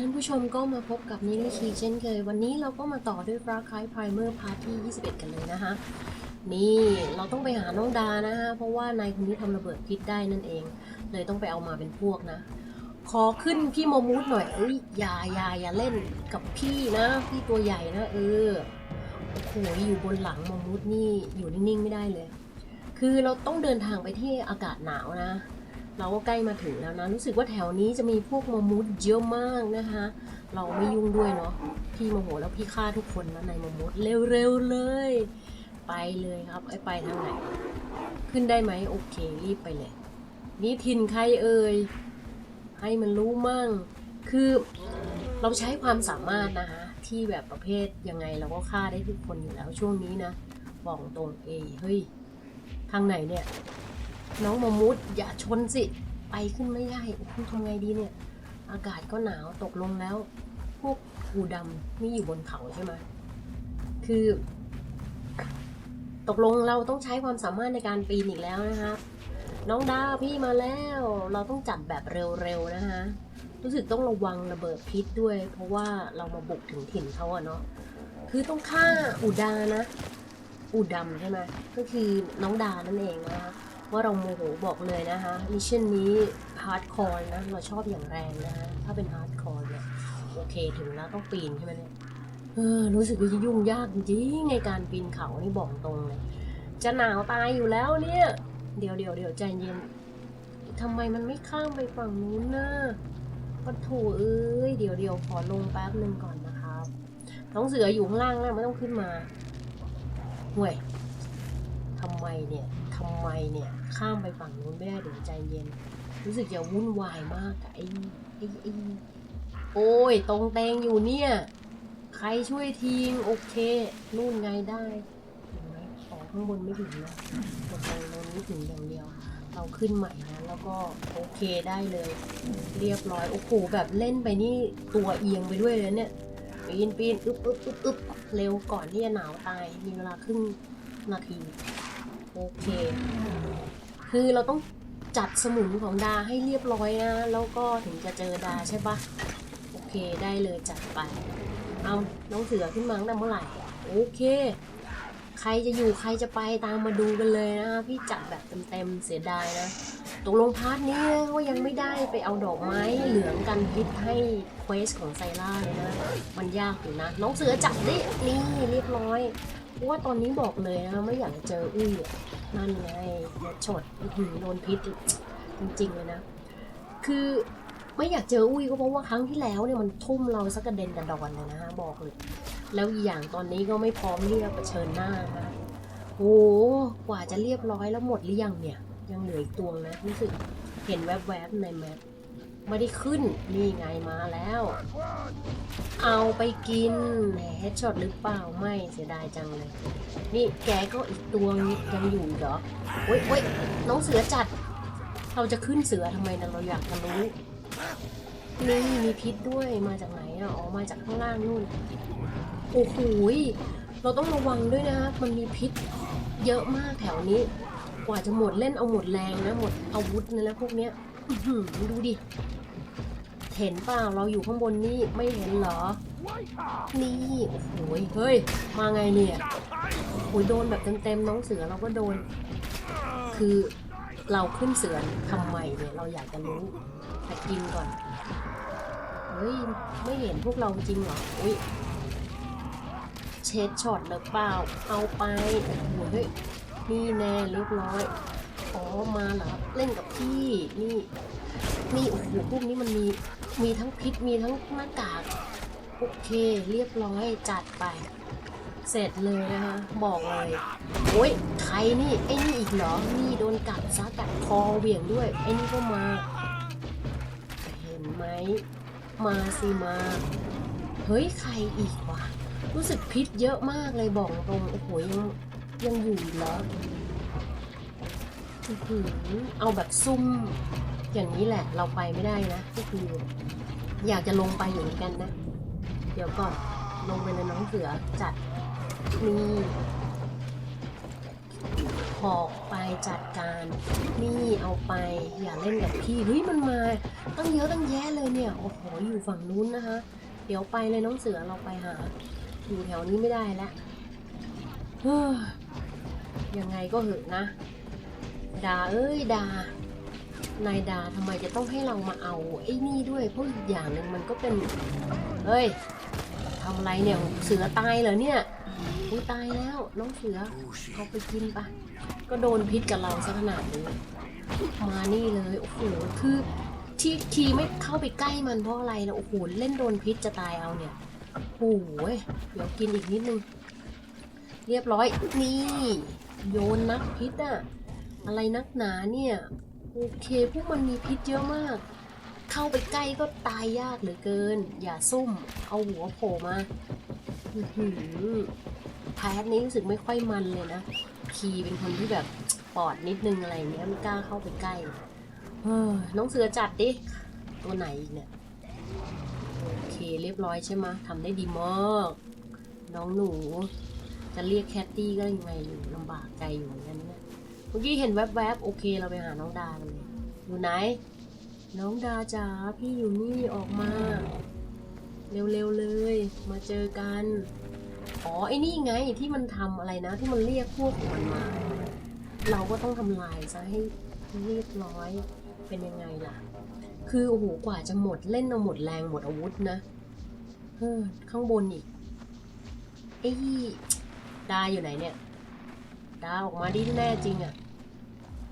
ท่านผู้ชมก็มาพบกับนิลิคีเช่นเคย วันนี้เราก็มาต่อด้วยฟราคายไพรเมอร์พาร์ทที่ 21 กันเลยนะคะนี่เราต้องไปหาน้องดานะฮะเพราะว่านายคนนี้ทำระเบิดพิษได้นั่นเอง เลยต้องไปเอามาเป็นพวกนะ ขอขึ้นพี่โมมูดหน่อยเอ้ยอย่าอย่าอย่าเล่นกับพี่นะ พี่ตัวใหญ่นะเออโอ้โหอยู่บนหลังโมมูดนี่อยู่นิ่งๆไม่ได้เลย คือเราต้องเดินทางไปที่อากาศหนาวนะ เราก็ใกล้มาถึงแล้วนะ รู้สึกว่าแถวนี้จะมีพวกมามุดเยอะมากนะคะ เราไม่ยุ่งด้วยเนาะ พี่โมโหแล้วพี่ฆ่าทุกคนแล้วในมามุดเร็วๆเลย ไปเลยครับไอไปทางไหน ขึ้นได้ไหมโอเครีบไปเลย นี่ทินใครเอ่ย ให้มันรู้มั่ง คือเราใช้ความสามารถนะคะที่แบบประเภทยังไงเราก็ฆ่าได้ทุกคนอยู่แล้วช่วงนี้นะบอกตรงเอเฮ้ย ทางไหนเนี่ย น้องมมุดอย่าชนสิ ไปขึ้นไม่ได้โอ้โหทำไงดีเนี่ย อากาศก็หนาวตกลงแล้ว พวกภูดำนี่อยู่บนเขาใช่ไหมคือ ตกลงเราต้องใช้ความสามารถในการปีนอีกแล้วนะครับน้องดาวพี่มาแล้ว เราต้องจัดแบบเร็วๆนะคะรู้สึกต้องระวังระเบิดพิษด้วย เพราะว่าเรามาบุกถึงถิ่นเขาอะเนาะคือต้องฆ่าอุดานะ อุดำใช่ไหมก็คือน้องดานั่นเองนะคะ ว่าเราโมโหบอกเลยนะคะมิชชั่นนี้ฮาร์ดคอร์นะ เราชอบอย่างแรงนะคะถ้าเป็นฮาร์ดคอร์เนี่ยโอเคถึงแล้วต้องปีนใช่ไหมเนี่ยเออรู้สึกว่ายุ่งยากจริงในการปีนเขานี่บอกตรงเลยจะหนาวตายอยู่แล้วเนี่ย เดี๋ยวเดี๋ยวเดี๋ยวใจเย็นทำไมมันไม่ข้ามไปฝั่งนู้นนะปะโถเอ้ยเดี๋ยวเดี๋ยวขอลงแป๊บหนึ่งก่อนนะครับน้องเสืออยู่ข้างล่างนะไม่ต้องขึ้นมาห่วยทำไมเนี่ยทำไมเนี่ย ข้ามไปฝั่งนู้นไม่ได้เดี๋ยวใจเย็น รู้สึกจะวุ่นวายมากไอ้ไอ้ไอ้โอ้ย ตรงแตงอยู่เนี่ย ใครช่วยทีมโอเค นู่นไงได้เห็นไหมขอข้างบนไม่ถึงนะตรงตรงนี้ถึงอย่างเดียว เราขึ้นใหม่นะแล้วก็โอเคได้เลย เรียบร้อย โอ้โหแบบเล่นไปนี่ตัวเอียงไปด้วยเลยเนี่ยปีนปีนอึ๊บอึ๊บอึ๊บอึ๊บเร็วก่อนที่จะหนาวตายมีเวลาครึ่งนาที โอเค คือเราต้องจัดสมุนของดาให้เรียบร้อยนะ แล้วก็ถึงจะเจอดาใช่ปะโอเคได้เลยจัดไป เอาน้องเสือขึ้นมาตั้งแต่เมื่อไหร่โอเค ใครจะอยู่ใครจะไปตามมาดูกันเลยนะพี่จัดแบบเต็มๆเสียดายนะตกลงพาร์ทนี้ก็ยังไม่ได้ไปเอาดอกไม้เหลืองกันพิษให้เควสของไซล่าเลยนะ มันยากอยู่นะ น้องเสือจับดินี่เรียบร้อยเพราะว่าตอนนี้บอกเลยนะไม่อยากเจออุ้ย นั่นไงรถชดอื้อหือโดนพิษจริงๆเลยนะ คือไม่อยากเจออุ้ยก็เพราะว่าครั้งที่แล้วเนี่ยมันทุ่มเราสักกระเด็นกระดอนเลยนะฮะบอกเลย แล้วอีกอย่างตอนนี้ก็ไม่พร้อมที่จะเผชิญหน้านะโอ้กว่าจะเรียบร้อยแล้วหมดหรือยังเนี่ย ยังเหลืออีกตัวนะรู้สึกเห็นแวบๆในแมป ไม่ได้ขึ้น นี่ไงมาแล้ว เอาไปกินแหมเฮดช็อตหรือเปล่า ไม่เสียดายจังเลย นี่แกก็อีกตัวยังอยู่เหรอโอ๊ยโอ๊ยน้องเสือจัด เราจะขึ้นเสือทำไมนะเราอยากจะรู้นี่มีพิษด้วยมาจากไหนอะอ๋อมาจากข้างล่างนู่นโอ้โหเราต้องระวังด้วยนะมันมีพิษเยอะมากแถวนี้ กว่าจะหมดเล่นเอาหมดแรงนะหมดอาวุธนะแล้วพวกเนี้ย ดูดิ เห็นเปล่าเราอยู่ข้างบนนี่ไม่เห็นเหรอ นี่ โอ้โหยเฮ้ย มาไงเนี่ยโอ้ยโดนแบบเต็มๆน้องเสือเราก็โดน คือเราขึ้นเสือทำไมเนี่ยเราอยากจะรู้แต่กินก่อน เฮ้ย ไม่เห็นพวกเราจริงเหรอ อุ้ยเช็ดช็อตหรือเปล่า เอาไปโอ้โหเฮ้ยนี่แน่เรียบร้อย อ๋อมาเหรอเล่นกับพี่นี่นี่โอ้โหพวกนี้มันมีมีทั้งพิษมีทั้งหน้ากากโอเคเรียบร้อยจัดไป เสร็จเลยนะคะบอกเลยโอ้ยใครนี่ไอ้นี่อีกเหรอนี่โดนกัดซะกัดคอเหวี่ยงด้วยไอ้นี่ก็มาเห็นไหมมาสิมาเฮ้ยใครอีกวะรู้สึกพิษเยอะมากเลยบอกตรงโอ้โหยังยังอยู่เหรอ เอาแบบซุ่มอย่างนี้แหละ เราไปไม่ได้นะก็คือ อยากจะลงไปอยู่เหมือนกันนะ เดี๋ยวก่อนลงไปเลยน้องเสือจัดนี่หอกไปจัดการนี่เอาไปอย่าเล่นกับพี่เฮ้ยมันมา ตั้งเยอะตั้งแยะเลยเนี่ยโอ้โหอยู่ฝั่งนู้นนะคะ เดี๋ยวไปเลยน้องเสือเราไปหา อยู่แถวนี้ไม่ได้แล้วยยังไงก็เหอะนะ ดาเอ้ยดานายดาทำไมจะต้องให้เรามาเอาไอ้นี่ด้วยเพราะอีกอย่างหนึ่งมันก็เป็นเฮ้ยทำอะไรเนี่ยเสือตายเหรอเนี่ยอุ้ยตายแล้วน้องเสือเอาไปกินปะก็โดนพิษกับเราซะขนาดนี้มานี่เลยโอ้โหคือที่ทีไม่เข้าไปใกล้มันเพราะอะไรนะโอ้โหเล่นโดนพิษจะตายเอาเนี่ยโอ้โหเดี๋ยวกินอีกนิดนึง เรียบร้อยนี่โยนนักพิษอะ อะไรนักหนาเนี่ย โอเค พวกมันมีพิษเยอะมาก เข้าไปใกล้ก็ตายยากเหลือเกิน อย่าซุ่ม เอาหัวโผล่มาอื้อหือแพทนี้รู้สึกไม่ค่อยมันเลยนะ คีเป็นคนที่แบบปอดนิดนึงอะไรเงี้ยไม่กล้าเข้าไปใกล้เฮ้ยน้องเสือจัดดิ ตัวไหนอีกเนี่ย โอเคเรียบร้อยใช่ไหมทำได้ดีมาก น้องหนู จะเรียกแคตตี้ก็ยังไงอยู่ลำบากใจอยู่เหมือนกันเนี่ย เมื่อกี้เห็นแวบๆ โอเคเราไปหาน้องดาเลยอยู่ไหน น้องดาจ๋าพี่อยู่นี่ออกมา เร็วๆเลย มาเจอกัน อ๋อไอ้นี่ไงที่มันทำอะไรนะ ที่มันเรียกพวกมันมา เราก็ต้องทำลายซะให้เรียบร้อยเป็นยังไงล่ะ คือโอ้โหกว่าจะหมดเล่นเอาหมดแรงหมดอาวุธนะเฮ้อข้างบนอีกไอ้ดาอยู่ไหนเนี่ย ดาออกมาดิแน่จริงอะ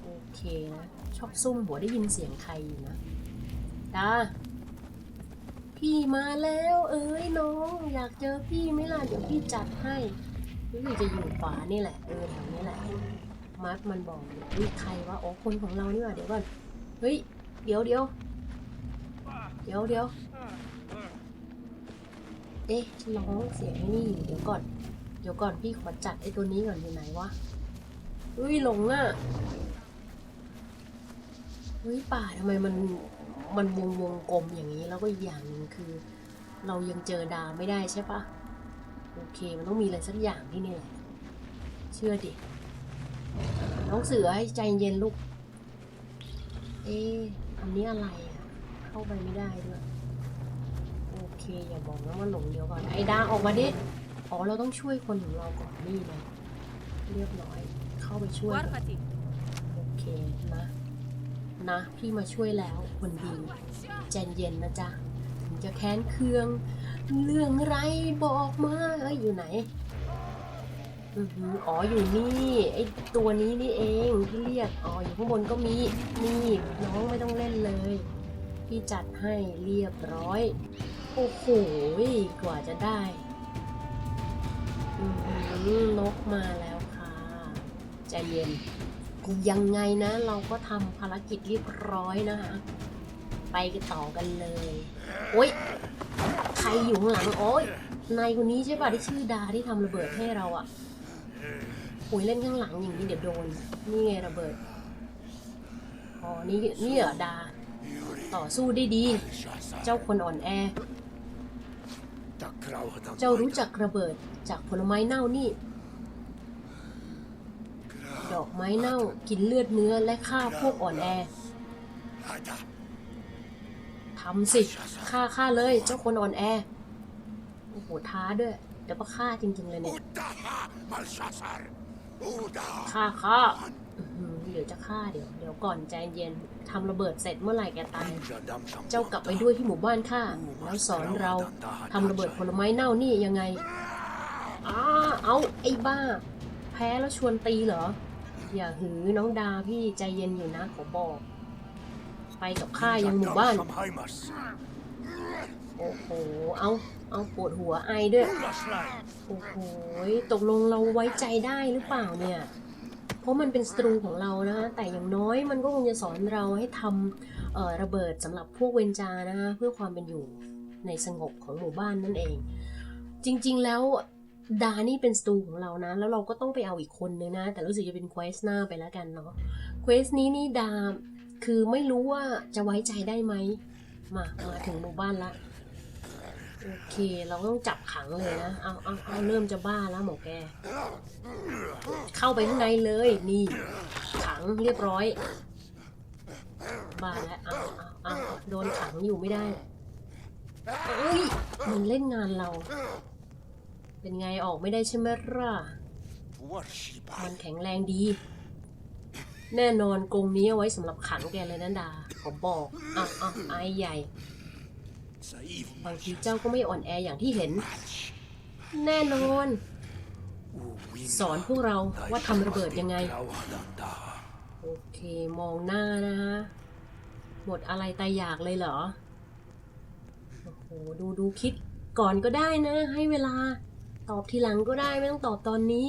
โอเคนะ ชอบซุ่มหัวได้ยินเสียงใครอยู่นะ ดา พี่มาแล้ว เอ้ยน้อง อยากเจอพี่ไหมล่ะ เดี๋ยวพี่จัดให้รู้สึกจะอยู่ขวานี่แหละ เออแถวนี้แหละ มาร์คมันบอกอยู่เฮ้ยใครวะอ๋อคนของเรานี่ว่าเดี๋ยวก่อน เฮ้ย เดี๋ยวเดี๋ยวเดี๋ยวเดี๋ยวเอ๊ะร้องเสียงนี่ เดี๋ยวก่อน เดี๋ยวก่อนพี่ขอจัดไอ้ตัวนี้ก่อนอยู่ไหนวะ เฮ้ยหลงอะเฮ้ยป่าทำไมมันมันวงวงกลมอย่างนี้แล้วก็อีกอย่างหนึ่งคือ เรายังเจอดาวไม่ได้ใช่ปะโอเคมันต้องมีอะไรสักอย่างที่นี่แหละเชื่อดิน้องเสือให้ใจเย็นลูก เอ๊ะอันนี้อะไรอะ เข้าไปไม่ได้ด้วย โอเค อย่าบอกนะว่าหลงเดียวก่อน ไอ้ดาออกมาดิ อ๋อ เราต้องช่วยคนของเราก่อนนี่เลยเรียบร้อย เข้าไปช่วยโอเคนะนะพี่มาช่วยแล้วคนดีใจเย็นนะจ๊ะจะแค้นเคือง เรื่องไรบอกมาเอ้ยอยู่ไหนอ๋ออยู่นี่ไอตัวนี้นี่เองที่เรียกอ๋ออยู่ข้างบนก็มีนี่น้องไม่ต้องเล่นเลยพี่จัดให้เรียบร้อย โอ้โหกว่าจะได้นกมาแล้ว เย็น ยังไงนะเราก็ทำภารกิจเรียบร้อยนะคะ ไปกันต่อกันเลย โอ๊ย ใครอยู่ข้างหลัง โอ๊ย นายคนนี้ใช่ป่ะที่ชื่อดาที่ทำระเบิดให้เราอะ่ะโอ้ยเล่นข้างหลังอย่างนี้เดี๋ยวโดน นี่ไงระเบิด อ๋อ นี่นี่เหรอดา ต่อสู้ได้ดี เจ้าคนอ่อนแอ เจ้ารู้จักระเบิดจากผลไม้เน่านี่ ดอกไม้เน่า กินเลือดเนื้อและฆ่าพวกอ่อนแอทำสิฆ่าฆ่าเลยเจ้าคนอ่อนแอ โอ้โหท้าด้วยเดี๋ยวก็ฆ่าจริง ๆ เลยเนี่ยฆ่าฆ่าเดี๋ยวจะฆ่าเดี๋ยวเดี๋ยวก่อนใจเย็นทำระเบิดเสร็จเมื่อไหร่แกตาย เจ้ากลับไปด้วยที่หมู่บ้านข้าแล้วสอนเราทำระเบิดผลไม้เน่านี่ยังไงอ้าเอาไอ้บ้า แพ้แล้วชวนตีเหรอ อย่าหือน้องดาพี่ใจเย็นอยู่นะขอบอก ไปกับข้ายังหมู่บ้าน โอ้โห เอาเอาปวดหัวไอด้วย โอ้โห ตกลงเราไว้ใจได้หรือเปล่าเนี่ย เพราะมันเป็นสตรูของเรานะ แต่อย่างน้อยมันก็คงจะสอนเราให้ทำระเบิดสำหรับพวกเวนจานะ เพื่อความเป็นอยู่ในสงบของหมู่บ้านนั่นเอง จริง ๆ แล้ว ดานี่เป็นสตูของเรานะ แล้วเราก็ต้องไปเอาอีกคนนึงนะ แต่รู้สึกจะเป็นเควสหน้าไปแล้วกันเนาะเควสนี้นี่ดาคือไม่รู้ว่าจะไว้ใจได้ไหมมามาถึงหมู่บ้านละโอเค เราต้องจับขังเลยนะ เอาเอาเอาเริ่มจะบ้าแล้วหมอแก เข้าไปข้างในเลย นี่ ขังเรียบร้อย บ้าแล้วเอาเอาเอาโดนขังอยู่ไม่ได้เอ้ย มันเล่นงานเรา เป็นไงออกไม่ได้ใช่ไหมล่ะ มันแข็งแรงดี แน่นอนกรงนี้เอาไว้สำหรับขังแกเลยนะดาผมบอกอะอะไอใหญ่ บางทีเจ้าก็ไม่อ่อนแออย่างที่เห็น แน่นอน สอนพวกเราว่าทำระเบิดยังไง โอเคมองหน้านะฮะหมดอะไรตายอยากเลยเหรอ โอ้โห ดูดูคิดก่อนก็ได้นะ ให้เวลา ตอบทีหลังก็ได้ไม่ต้องตอบตอนนี้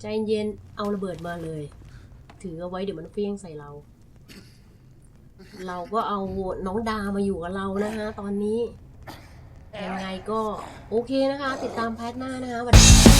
ใจเย็นเอาระเบิดมาเลย ถือเอาไว้เดี๋ยวมันเฟี้ยงใส่เรา เราก็เอาน้องดามาอยู่กับเรานะคะตอนนี้ยังไงก็โอเคนะคะ ติดตามแพทหน้านะคะสวัสดี